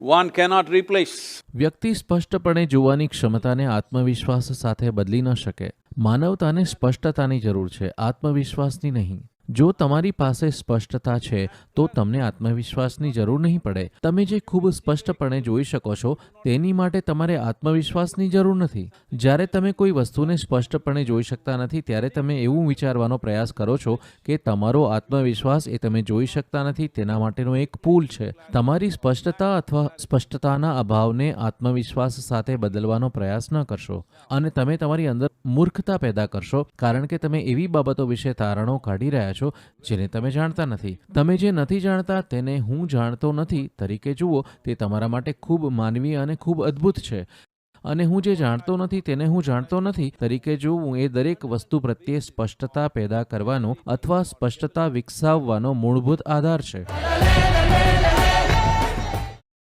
one cannot replace. વ્યક્તિ સ્પષ્ટપણે જોવાની ક્ષમતાને આત્મવિશ્વાસ સાથે બદલી ન શકે માનવતાને સ્પષ્ટતાની જરૂર છે, આત્મવિશ્વાસની નહીં જો તમારી પાસે સ્પષ્ટતા છે, તો તમને આત્મવિશ્વાસની જરૂર નહીં પડે. તમે જે ખૂબ સ્પષ્ટપણે જોઈ શકો છો, તેની માટે તમારે આત્મવિશ્વાસની જરૂર નથી. જ્યારે તમે કોઈ વસ્તુને સ્પષ્ટપણે જોઈ શકતા નથી, ત્યારે તમે એવું વિચારવાનો પ્રયાસ કરો છો કે તમારો આત્મવિશ્વાસ એ તમે જોઈ શકતા નથી, તેના માટેનો એક પુલ છે. તમારી સ્પષ્ટતા અથવા સ્પષ્ટતાના અભાવને આત્મવિશ્વાસ સાથે બદલવાનો પ્રયાસ ન કરશો. અને તમે તમારી અંદર મૂર્ખતા પેદા કરશો, કારણ કે તમે એવી બાબતો વિશે તારણો કાઢી રહ્યા છો જેને તમે જાણતા નથી. તમે જે નથી જાણતા તેને હું જાણતો નથી. તરીકે જુઓ, તે તમારા માટે ખૂબ માનવીય અને ખૂબ અદ્ભુત છે. અને હું જે જાણતો નથી તેને હું જાણતો નથી. તરીકે જોવું એ દરેક વસ્તુ પ્રત્યે સ્પષ્ટતા પેદા કરવાનો અથવા સ્પષ્ટતા વિકસાવવાનો મૂળભૂત આધાર છે.